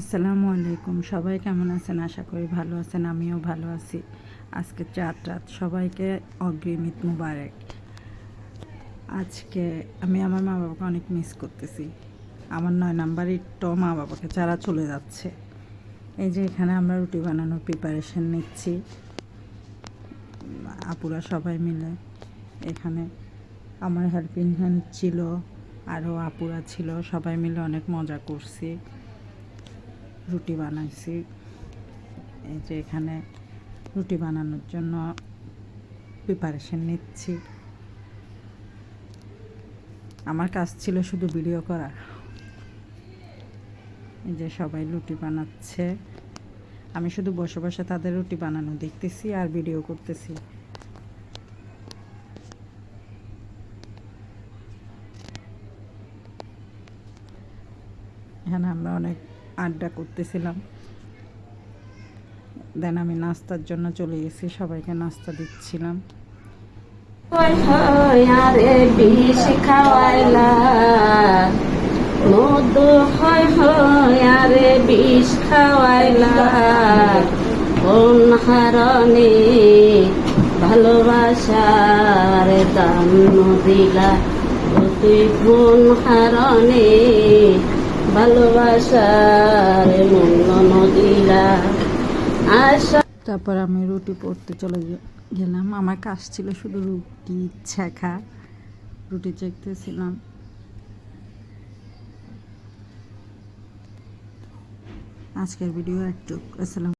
আসসালামু আলাইকুম। সবাই কেমন আছেন? আশা করি ভালো আছেন, আমিও ভালো আছি। আজকে চার রাত, সবাইকে অগ্রিমিত মুবারক। আজকে আমি আমার মা বাবাকে অনেক মিস করতেছি। আমার নয় নাম্বার ইটটাও মা বাবাকে ছাড়া চলে যাচ্ছে। এই যে এখানে আমরা রুটি বানানোর প্রিপারেশন নিচ্ছি। আপুরা সবাই মিলে। এখানে আমার হেল্পিং হ্যান্ড ছিল, আরও আপুরা ছিল, সবাই মিলে অনেক মজা করছি। রুটি বানাইছি। এই যে এখানে রুটি বানানোর জন্য প্রিপারেশন নিচ্ছি। আমার কাজ ছিল শুধু ভিডিও করা। এই যে সবাই রুটি বানাচ্ছে। আমি শুধু বসে বসে তাদের রুটি বানানো দেখতেছি আর ভিডিও করতেছি। এখানে আমরা অনেক আড্ডা করতেছিলাম। দেন আমি নাস্তার জন্য চলে গেছি, সবাইকে নাস্তা দিচ্ছিলাম। হয় হয় আরে বিষ ভালোবাসার দাম দিলা তুই কোন হারণে তারপর আমি রুটি পড়তে চলে গেলাম। আমার কাজ ছিল শুধু রুটি ছেঁকা। রুটি চেকতেছিলাম। আজকের ভিডিও একটু আসসালাম